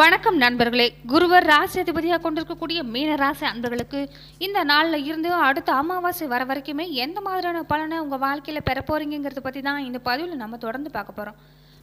வணக்கம் நண்பர்களே. குருவர் ராசி அதிபதியாக கொண்டிருக்கக்கூடிய மீன ராசி அன்பர்களுக்கு இந்த நாளில் இருந்து அடுத்த அமாவாசை வர வரைக்குமே எந்த மாதிரியான பலனை உங்கள் வாழ்க்கையில் பெற போகிறீங்கிறத பற்றி தான் இந்த பதிவில் நம்ம தொடர்ந்து பார்க்க போகிறோம்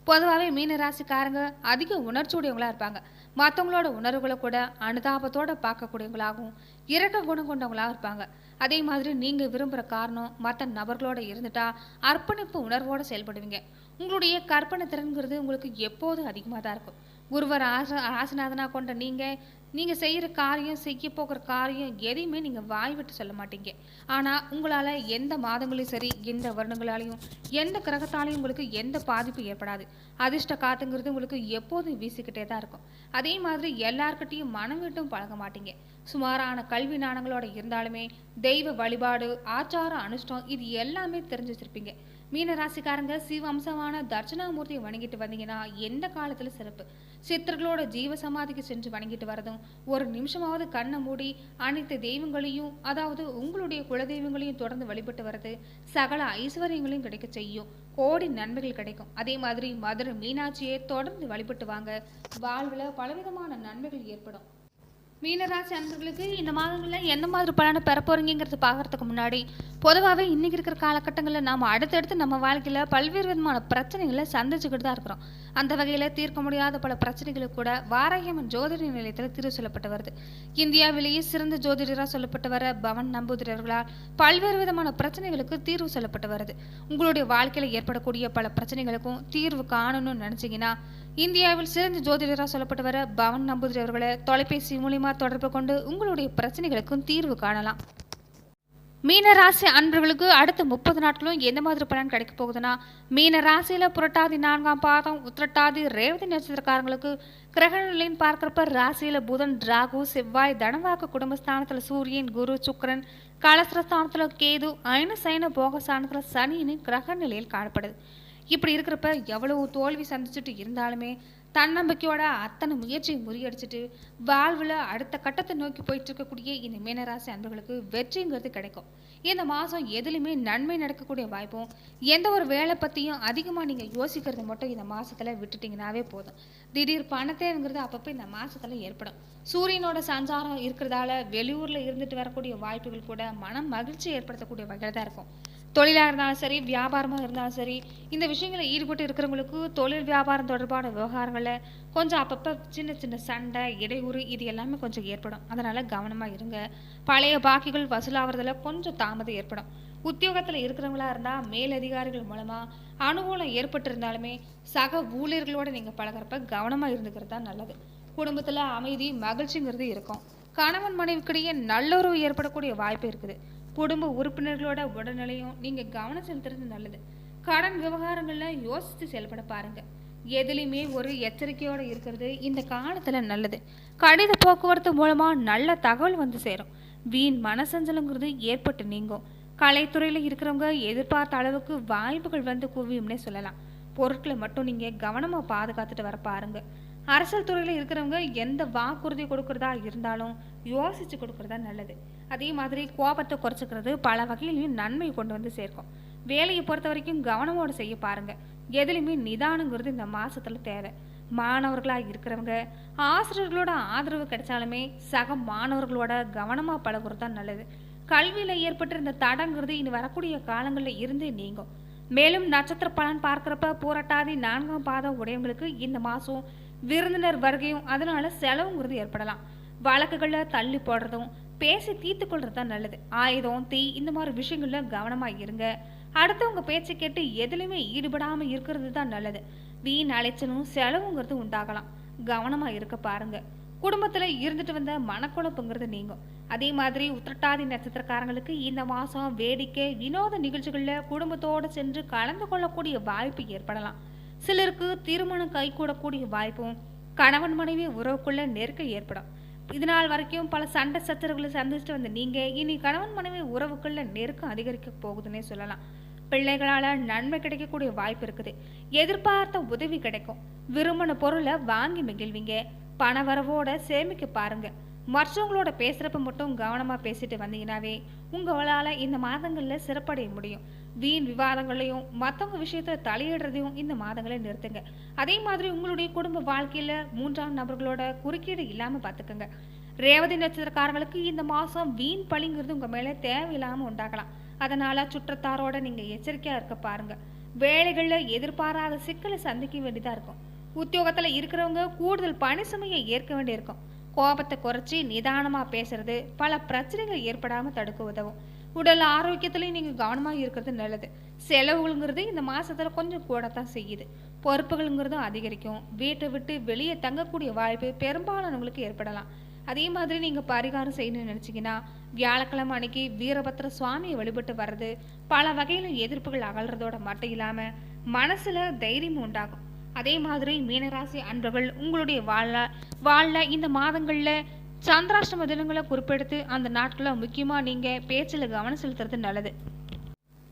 பொதுவாகவே மீன ராசிக்காரங்க அதிக உணர்ச்சியுடையவங்களா இருப்பாங்க. மற்றவங்களோட உணர்வுகளை கூட அனுதாபத்தோடு பார்க்கக்கூடியவங்களாகவும் இரக்க குணம் கொண்டவங்களாக இருப்பாங்க. அதே மாதிரி நீங்கள் விரும்புகிற காரணம் மற்ற நபர்களோட இருந்துட்டா அர்ப்பணிப்பு உணர்வோடு செயல்படுவீங்க. உங்களுடைய கற்பனை திறன்கிறது உங்களுக்கு எப்போதும் அதிகமாக தான் இருக்கும். குருவர் ஆச ஆசநாதனா கொண்ட நீங்கள் நீங்கள் செய்கிற காரியம் செய்ய போகிற காரியம் எதையுமே நீங்கள் வாய் விட்டு சொல்ல மாட்டீங்க. ஆனால் உங்களால் எந்த மாதங்களையும் சரி எந்த வருடங்களாலையும் எந்த கிரகத்தாலையும் உங்களுக்கு எந்த பாதிப்பும் ஏற்படாது. அதிர்ஷ்ட காத்துங்கிறது உங்களுக்கு எப்போதும் வீசிக்கிட்டே தான் இருக்கும். அதே மாதிரி எல்லார்கிட்டையும் மனம் விட்டும் பழக மாட்டீங்க. சுமாரான கல்வி நாணங்களோட இருந்தாலுமே தெய்வ வழிபாடு ஆச்சார அனுஷ்டம் இது எல்லாமே தெரிஞ்சு வச்சுருப்பீங்க. மீன ராசிக்காரங்க சிவ அம்சமான தட்சிணாமூர்த்தியை வணங்கிட்டு வந்தீங்கன்னா எந்த காலத்துல சிறப்பு? சித்தர்களோட ஜீவ சமாதிக்கு சென்று வணங்கிட்டு வரதும் ஒரு நிமிஷமாவது கண்ணை மூடி அனைத்து தெய்வங்களையும் அதாவது உங்களுடைய குலதெய்வங்களையும் தொடர்ந்து வழிபட்டு வர்றது சகல ஐஸ்வர்யங்களையும் கிடைக்க செய்யும். கோடி நன்மைகள் கிடைக்கும். அதே மாதிரி மதுரை மீனாட்சியை தொடர்ந்து வழிபட்டு வாங்க. வாழ்வில் பலவிதமான நன்மைகள் ஏற்படும். மீனராசி அன்பர்களுக்கு இந்த மாதங்களில் எந்த மாதிரி பலனை பெற போறீங்கிறது பார்க்கறதுக்கு முன்னாடி பொதுவாகவே இன்றைக்கி இருக்கிற காலகட்டங்களில் நாம் அடுத்தடுத்து நம்ம வாழ்க்கையில் பல்வேறு விதமான பிரச்சனைகளை சந்திச்சுக்கிட்டு தான் இருக்கிறோம். அந்த வகையில் தீர்க்க முடியாத பல பிரச்சனைகளுக்கு கூட வாராகியம்மன் ஜோதிட நிலையத்தில் தீர்வு சொல்லப்பட்டு வருது. இந்தியாவிலேயே சிறந்த ஜோதிடராக சொல்லப்பட்டு வர பவன் நம்பூதிரர்களால் பல்வேறு விதமான பிரச்சனைகளுக்கு தீர்வு சொல்லப்பட்டு வருது. உங்களுடைய வாழ்க்கையில் ஏற்படக்கூடிய பல பிரச்சனைகளுக்கும் தீர்வு காணணும்னு நினச்சிங்கன்னா இந்தியாவில் சிறந்த ஜோதிடராக சொல்லப்பட்டு வர பவன் நம்பூதிரி அவர்களை தொலைபேசி மூலியமா தொடர்பு கொண்டு உங்களுடைய பிரச்சனைகளுக்கும் தீர்வு காணலாம். மீனராசி அன்பர்களுக்கு அடுத்த முப்பது நாட்களும் எந்த மாதிரி பலன் கிடைக்க போகுதுன்னா மீனராசியில புரட்டாதி நான்காம் பாதம் உத்திரட்டாதி ரேவதி நட்சத்திரக்காரங்களுக்கு கிரக பார்க்குறப்ப ராசியில புதன் ராகு செவ்வாய் தனவாக்கு குடும்பஸ்தானத்தில் சூரியன் குரு சுக்கரன் கலசரஸ்தானத்தில் கேது ஐன சைன போகஸ்தானத்தில் சனின்னு கிரக நிலையில் காணப்படுது. இப்படி இருக்கிறப்ப எவ்வளவு தோல்வி சந்திச்சுட்டு இருந்தாலுமே தன்னம்பிக்கையோட அத்தனை முயற்சியை முறியடிச்சிட்டு வாழ்வில் அடுத்த கட்டத்தை நோக்கி போயிட்டு இருக்கக்கூடிய இந்த மீனராசி அன்பர்களுக்கு வெற்றிங்கிறது கிடைக்கும். இந்த மாதம் எதுலையுமே நன்மை நடக்கக்கூடிய வாய்ப்பும் எந்த ஒரு வேலை பற்றியும் அதிகமாக நீங்கள் யோசிக்கிறது மட்டும் இந்த மாதத்தில் விட்டுட்டிங்கனாவே போதும். திடீர் பணத்தேவைங்கிறது அப்பப்போ இந்த மாதத்தில் ஏற்படும். சூரியனோட சஞ்சாரம் இருக்கிறதால வெளியூரில் இருந்துட்டு வரக்கூடிய வாய்ப்புகள் கூட மனம் மகிழ்ச்சி ஏற்படுத்தக்கூடிய வகையில் தான் இருக்கும். தொழிலாக இருந்தாலும் சரி வியாபாரமாக இருந்தாலும் சரி இந்த விஷயங்களில் ஈடுபட்டு இருக்கிறவங்களுக்கு தொழில் வியாபாரம் தொடர்பான விவகாரங்களில் கொஞ்சம் அப்பப்போ சின்ன சின்ன சண்டை இடையூறு இது எல்லாமே கொஞ்சம் ஏற்படும். அதனால் கவனமாக இருங்க. பழைய பாக்கிகள் வசூலாகிறதுல கொஞ்சம் தாமதம் ஏற்படும். உத்தியோகத்தில் இருக்கிறவங்களா இருந்தால் மேலதிகாரிகள் மூலமாக அனுகூலம் ஏற்பட்டிருந்தாலுமே சக ஊழியர்களோட நீங்கள் பழகுறப்ப கவனமாக இருந்துக்கிறது தான் நல்லது. குடும்பத்தில் அமைதி மகிழ்ச்சிங்கிறது இருக்கும். கணவன் மனைவிக்கிடையே நல்லுறவு ஏற்படக்கூடிய வாய்ப்பு இருக்குது. குடும்ப உறுப்பினர்களோட உடல்நிலையும் நீங்கள் கவனம் செலுத்துறது நல்லது. கடன் விவகாரங்களில் யோசித்து செயல்பட பாருங்கள் எதுலேயுமே ஒரு எச்சரிக்கையோடு இருக்கிறது இந்த காலத்தில் நல்லது. கடித போக்குவரத்து மூலமாக நல்ல தகவல் வந்து சேரும். வீண் மனசஞ்சலங்கிறது ஏற்பட்டு நீங்கும். கலைத்துறையில் இருக்கிறவங்க எதிர்பார்த்த அளவுக்கு வாய்ப்புகள் வந்து குவியும்னே சொல்லலாம். பொருட்களை மட்டும் நீங்கள் கவனமாக பாதுகாத்துட்டு வர பாருங்கள் அரசியல் துறையில் இருக்கிறவங்க எந்த வாக்குறுதி கொடுக்குறதா இருந்தாலும் யோசித்து கொடுக்குறதா நல்லது. அதே மாதிரி கோபத்தை குறைச்சிக்கிறது பல வகையிலையும் நன்மை கொண்டு வந்து சேர்க்கும். வேலையை பொறுத்த வரைக்கும் கவனமோடு செய்ய பாருங்கள் எதுலேயுமே நிதானங்கிறது இந்த மாதத்தில் தேவை. மாணவர்களாக இருக்கிறவங்க ஆசிரியர்களோட ஆதரவு கிடைச்சாலுமே சக மாணவர்களோட கவனமாக பழகுறது தான் நல்லது. கல்வியில் ஏற்பட்டிருந்த தடங்கிறது இனி வரக்கூடிய காலங்களில் இருந்து நீங்கும். மேலும் நட்சத்திர பலன் பார்க்குறப்ப பூரட்டாதி நான்காம் பாதம் உடையவங்களுக்கு இந்த மாதம் விருந்தினர் வருகையும் அதனால செலவுங்கிறது ஏற்படலாம். வழக்குகளில் தள்ளி போடுறதும் பேசி தீர்த்து கொள்றது தான் நல்லது. ஆயுதம் தீ இந்த மாதிரி விஷயங்கள்ல கவனமாக இருங்க. அடுத்தவங்க பேச்சை கேட்டு எதுலையுமே ஈடுபடாமல் இருக்கிறது தான் நல்லது. வீண் அலைச்சலும் செலவுங்கிறது உண்டாகலாம். கவனமாக இருக்க பாருங்க. குடும்பத்தில் இருந்துட்டு வந்த மனக்குழப்பங்கிறது நீங்கும். அதே மாதிரி உத்திரட்டாதி நட்சத்திரக்காரங்களுக்கு இந்த மாதம் வேடிக்கை வினோத நிகழ்ச்சிகளில் குடும்பத்தோடு சென்று கலந்து கொள்ளக்கூடிய வாய்ப்பு ஏற்படலாம். சிலருக்கு திருமணம் கைகூடக்கூடிய வாய்ப்பும் கணவன் மனைவி உறவுக்குள்ள நெருக்கம் ஏற்படும். இதனால் வரைக்கும் பல சண்டை சச்சரவுகளை சந்திச்சுட்டு வந்த நீங்கள் இனி கணவன் மனைவி உறவுக்குள்ள நெருக்கம் அதிகரிக்க போகுதுன்னே சொல்லலாம். பிள்ளைகளால் நன்மை கிடைக்கக்கூடிய வாய்ப்பு இருக்குது. எதிர்பார்த்த உதவி கிடைக்கும். விரும்பின பொருளை வாங்கி மகிழ்வீங்க. பண வரவோட சேமிக்க பாருங்கள் மற்றவங்களோட பேசுகிறப்ப மட்டும் கவனமாக பேசிட்டு வந்தீங்கன்னாவே உங்களால் இந்த மாதங்களில் சிறப்படைய முடியும். வீண் விவாதங்களையும் மற்றவங்க விஷயத்த தலையிடுறதையும் இந்த மாதங்களை நிறுத்துங்க. அதே மாதிரி உங்களுடைய குடும்ப வாழ்க்கையில் மூன்றாம் நபர்களோட குறுக்கீடு இல்லாமல் பார்த்துக்கோங்க ரேவதி நட்சத்திரக்காரங்களுக்கு இந்த மாதம் வீண் பழிங்கிறது உங்கள் மேலே தேவையில்லாமல் உண்டாகலாம். அதனால் சுற்றத்தாரோட நீங்கள் எச்சரிக்கையாக இருக்க பாருங்க. வேலைகளில் எதிர்பாராத சிக்கலை சந்திக்க வேண்டியதாக இருக்கும். உத்தியோகத்தில் இருக்கிறவங்க கூடுதல் பணி சுமையை ஏற்க வேண்டியிருக்கும். கோபத்தை குறைச்சி நிதானமாக பேசுறது பல பிரச்சனைகள் ஏற்படாமல் தடுக்க உதவும். உடல் ஆரோக்கியத்துலேயும் நீங்கள் கவனமாக இருக்கிறது நல்லது. செலவுகள்ங்கிறது இந்த மாதத்தில் கொஞ்சம் கூடத்தான் செய்யுது. பொறுப்புகள்ங்கிறதும் அதிகரிக்கும். வீட்டை விட்டு வெளியே தங்கக்கூடிய வாய்ப்பு பெரும்பாலானவங்களுக்கு ஏற்படலாம். அதே மாதிரி நீங்கள் பரிகாரம் செய்யணும்னு நினச்சிங்கன்னா வியாழக்கிழமை அன்னைக்கு வீரபத்திர சுவாமியை வழிபட்டு வர்றது பல வகையில் எதிர்ப்புகள் அகல்றதோட மட்டும் இல்லாமல் மனசில் தைரியம் உண்டாகும். அதே மாதிரி மீனராசி அன்பர்கள் உங்களுடைய வாழ வாழ இந்த மாதங்களில் சந்திராஷ்டம தினங்களை குறிப்பெடுத்து அந்த நாட்களை முக்கியமாக நீங்கள் பேச்சில் கவனம் செலுத்துறது நல்லது.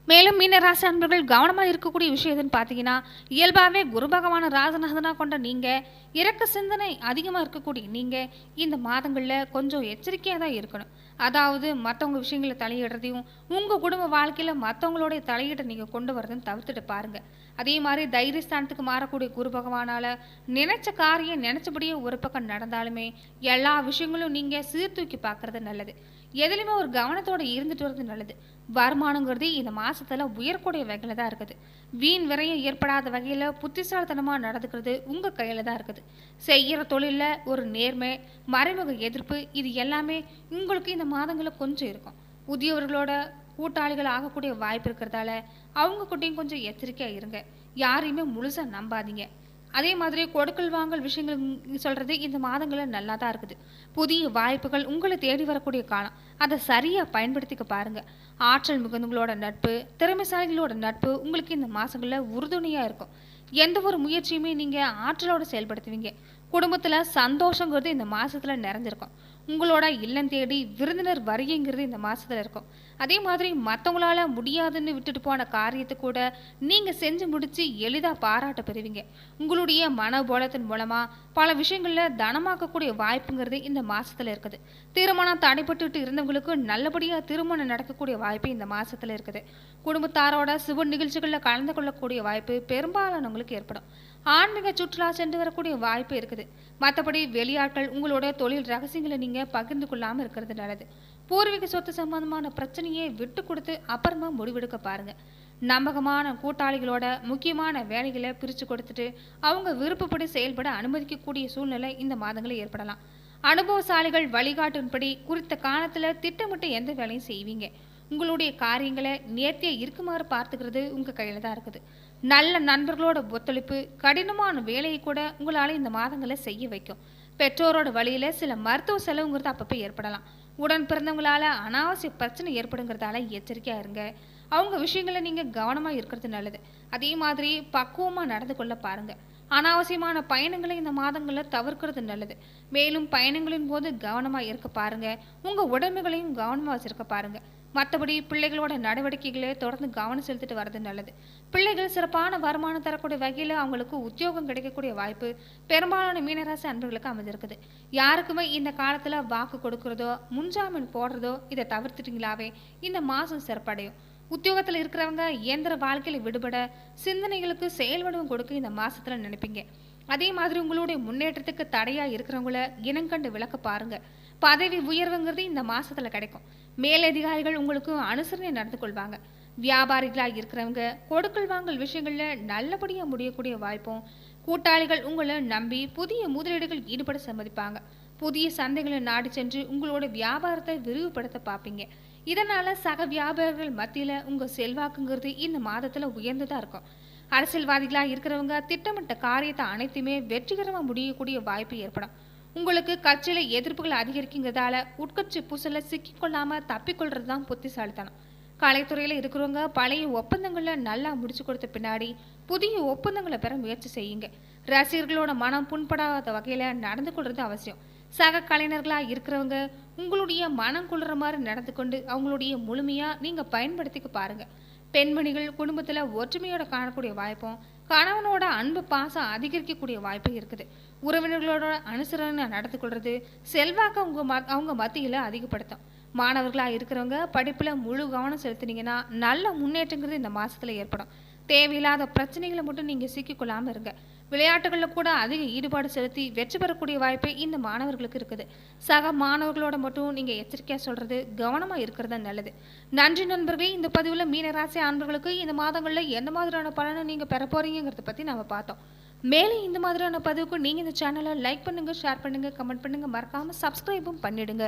மேலும் மீனராசி அன்பர்கள் கவனமாக இருக்கக்கூடிய விஷயம் எதுன்னு பார்த்தீங்கன்னா இயல்பாகவே குரு பகவான ராஜநாதனாக கொண்ட நீங்கள் இறக்க சிந்தனை அதிகமாக இருக்கக்கூடிய நீங்கள் இந்த மாதங்களில் கொஞ்சம் எச்சரிக்கையாக தான் இருக்கணும். அதாவது மற்றவங்க விஷயங்களை தலையிடுறதையும் உங்கள் குடும்ப வாழ்க்கையில் மற்றவங்களுடைய தலையீட்டை நீங்கள் கொண்டு வரதும் தவிர்த்துட்டு பாருங்கள் அதே மாதிரி தைரியஸ்தானத்துக்கு மாறக்கூடிய குரு பகவானால் நினச்ச காரியம் நினச்சபடியே ஒரு பக்கம் நடந்தாலுமே எல்லா விஷயங்களும் நீங்கள் சீர்தூக்கி பார்க்குறது நல்லது. எதுலையுமே ஒரு கவனத்தோடு இருந்துட்டு வர்றது நல்லது. வருமானங்கிறது இந்த மாதத்தில் உயரக்கூடிய வகையில் தான் இருக்குது. வீண் விரையும் ஏற்படாத வகையில் புத்திசாலித்தனமாக நடந்துக்கிறது உங்கள் கையில் தான் இருக்குது. செய்கிற தொழிலில் ஒரு நேர்மை மறைமுக எதிர்ப்பு இது எல்லாமே உங்களுக்கு இந்த மாதங்களில் கொஞ்சம் இருக்கும். உத்தியவர்களோட கூட்டாளிகள் ஆகக்கூடிய வாய்ப்பு இருக்கிறதால அவங்க கிட்டையும் கொஞ்சம் எச்சரிக்கையாக இருங்க. யாரையுமே முழுசாக நம்பாதீங்க. அதே மாதிரி கொடுக்கல் வாங்கல் விஷயங்கள் சொல்கிறது இந்த மாதங்களில் நல்லா தான் இருக்குது. புதிய வாய்ப்புகள் உங்களை தேடி வரக்கூடிய காலம். அதை சரியாக பயன்படுத்திக்க பாருங்கள் ஆற்றல் மிகுந்தவங்களோட நட்பு திறமைசாலிகளோட நட்பு உங்களுக்கு இந்த மாதங்களில் உறுதுணையாக இருக்கும். எந்த ஒரு முயற்சியுமே நீங்கள் ஆற்றலோடு செயல்படுத்துவீங்க. குடும்பத்தில் சந்தோஷங்கிறது இந்த மாதத்தில் நிறைஞ்சிருக்கும். உங்களோட இல்லம் தேடி விருந்தினர் வருகைங்கிறது இந்த மாதத்தில் இருக்கும். அதே மாதிரி மற்றவங்களால முடியாதுன்னு விட்டுட்டு போன காரியத்தை கூட நீங்கள் செஞ்சு முடித்து எளிதாக பாராட்ட பெறுவீங்க. உங்களுடைய மனபோலத்தின் மூலமாக பல விஷயங்களில் தனமாக்கக்கூடிய வாய்ப்புங்கிறது இந்த மாதத்தில் இருக்குது. திருமணம் தடைப்பட்டுட்டு இருந்தவங்களுக்கு நல்லபடியாக திருமணம் நடக்கக்கூடிய வாய்ப்பு இந்த மாதத்தில் இருக்குது. குடும்பத்தாரோட சுப நிகழ்ச்சிகளில் கலந்து கொள்ளக்கூடிய வாய்ப்பு பெரும்பாலானவங்களுக்கு ஏற்படும். ஆன்மீக சுற்றுலா சென்று வரக்கூடிய வாய்ப்பு இருக்குது. மற்றபடி வெளியாட்கள் உங்களோட தொழில் ரகசியங்களை நீங்கள் பகிர்ந்து கொள்ளாமல் இருக்கிறது நல்லது. பூர்வீக சொத்து சம்பந்தமான பிரச்சனையை விட்டு கொடுத்து அப்புறமா முடிவெடுக்க பாருங்கள் நம்பகமான கூட்டாளிகளோட முக்கியமான வேலைகளை பிரித்து கொடுத்துட்டு அவங்க விருப்பப்படி செயல்பட அனுமதிக்கக்கூடிய சூழ்நிலை இந்த மாதங்களில் ஏற்படலாம். அனுபவசாலிகள் வழிகாட்டின்படி குறித்த காலத்தில் திட்டமிட்டு எந்த வேலையும் செய்வீங்க. உங்களுடைய காரியங்களை நேர்த்தியாக இருக்குமாறு பார்த்துக்கிறது உங்கள் கையில் தான் இருக்குது. நல்ல நண்பர்களோட ஒத்துழைப்பு கடினமான வேலையை கூட உங்களால் இந்த மாதங்களில் செய்ய வைக்கும். பெற்றோரோட வழியில் சில மருத்துவ செலவுங்கிறது அப்பப்போ ஏற்படலாம். உடன் பிறந்தவங்களால அனாவசிய பிரச்சனை ஏற்படுங்கிறதால எச்சரிக்கையாக இருங்க. அவங்க விஷயங்களை நீங்கள் கவனமாக இருக்கிறது நல்லது. அதே மாதிரி பக்குவமாக நடந்து கொள்ள பாருங்கள் அனாவசியமான பயணங்களை இந்த மாதங்களில் தவிர்க்கிறது நல்லது. மேலும் பயணங்களின் போது கவனமாக இருக்க பாருங்கள் உங்கள் உடம்புகளையும் கவனமாக வச்சிருக்க பாருங்கள் மற்றபடி பிள்ளைகளோட நடவடிக்கைகளே தொடர்ந்து கவனம் செலுத்திட்டு வர்றது நல்லது. பிள்ளைகள் சிறப்பான வருமானம் தரக்கூடிய வகையில் அவங்களுக்கு உத்தியோகம் கிடைக்கக்கூடிய வாய்ப்பு பெரும்பாலான மீனராசி அன்பர்களுக்கு அமைஞ்சிருக்குது. யாருக்குமே இந்த காலத்தில் வாக்கு கொடுக்கறதோ முன்ஜாமீன் போடுறதோ இதை தவிர்த்துட்டிங்களாவே இந்த மாதம் சிறப்படையும். உத்தியோகத்தில் இருக்கிறவங்க இயந்திர வாழ்க்கையில் விடுபட சிந்தனைகளுக்கு செயல்வடிவம் கொடுக்க இந்த மாதத்தில் நினைப்பீங்க. அதே மாதிரி உங்களுடைய முன்னேற்றத்துக்கு தடையாக இருக்கிறவங்கள இனங்கண்டு விளக்க பாருங்கள் பதவி உயர்வுங்கிறது இந்த மாதத்தில் கிடைக்கும். மேலதிகாரிகள் உங்களுக்கு அனுசரணை நடந்து கொள்வாங்க வியாபாரிகளாக இருக்கிறவங்க கொடுக்கல் வாங்கல் விஷயங்களில் நல்லபடியாக முடியக்கூடிய வாய்ப்பும் கூட்டாளிகள் உங்களை நம்பி புதிய முதலீடுகள் ஈடுபட சம்மதிப்பாங்க. புதிய சந்தைகளை நாடி சென்று உங்களோட வியாபாரத்தை விரிவுபடுத்த பார்ப்பீங்க. இதனால சக வியாபாரிகள் மத்தியில் உங்கள் செல்வாக்குங்கிறது இந்த மாதத்தில் உயர்ந்ததாக இருக்கும். அரசியல்வாதிகளாக இருக்கிறவங்க திட்டமிட்ட காரியத்தை அனைத்துமே வெற்றிகரமாக முடியக்கூடிய வாய்ப்பு ஏற்படும். உங்களுக்கு கட்சியில் எதிர்ப்புகள் அதிகரிக்குங்கிறதால உட்கட்சி பூசல சிக்கிக்கொள்ளாமல் தப்பிக்கொள்றது தான் புத்திசாலித்தனம். கலைத்துறையில் இருக்கிறவங்க பழைய ஒப்பந்தங்களை நல்லா முடிச்சு கொடுத்த பின்னாடி புதிய ஒப்பந்தங்களை பெற முயற்சி செய்யுங்க. ரசிகர்களோட மனம் புண்படாத வகையில் நடந்து கொள்றது அவசியம். சக கலைஞர்களாக இருக்கிறவங்க உங்களுடைய மனம் குளிர மாதிரி நடந்து கொண்டு அவங்களுடைய முழுமையாக நீங்கள் பயன்படுத்திக்க பாருங்கள் பெண்மணிகள் குடும்பத்தில் ஒற்றுமையோட காணக்கூடிய வாய்ப்பும் கணவனோட அன்பு பாசம் அதிகரிக்கக்கூடிய வாய்ப்பு இருக்குது. உறவினர்களோட அனுசரணை நடத்தி கொள்வது செல்வாக்கை அவங்க மத் அவங்க மத்தியில் அதிகப்படுத்தும். மாணவர்களாக இருக்கிறவங்க படிப்பில் முழு கவனம் செலுத்துனீங்கன்னா நல்ல முன்னேற்றங்கிறது இந்த மாதத்தில் ஏற்படும். தேவையில்லாத பிரச்சனைகளை மட்டும் நீங்கள் சிக்கிக்கொள்ளாமல் இருங்க. விளையாட்டுகளில் கூட அதிக ஈடுபாடு செலுத்தி வெற்றி பெறக்கூடிய வாய்ப்பு இந்த மாணவர்களுக்கு இருக்குது. சக மாணவர்களோட மட்டும் நீங்கள் எச்சரிக்கையாக சொல்கிறது கவனமாக இருக்கிறது நல்லது. நன்றி நண்பர்களே இந்த பதிவில் மீனராசி ஆண்பர்களுக்கு இந்த மாதங்களில் எந்த மாதிரியான பலனை நீங்கள் பெற போகிறீங்கிறத பற்றி நம்ம பார்த்தோம். மேலும் இந்த மாதிரியான பதிவுக்கு நீங்கள் இந்த சேனலை லைக் பண்ணுங்கள் ஷேர் பண்ணுங்கள் கமெண்ட் பண்ணுங்கள் மறக்காமல் சப்ஸ்கிரைபும் பண்ணிடுங்க.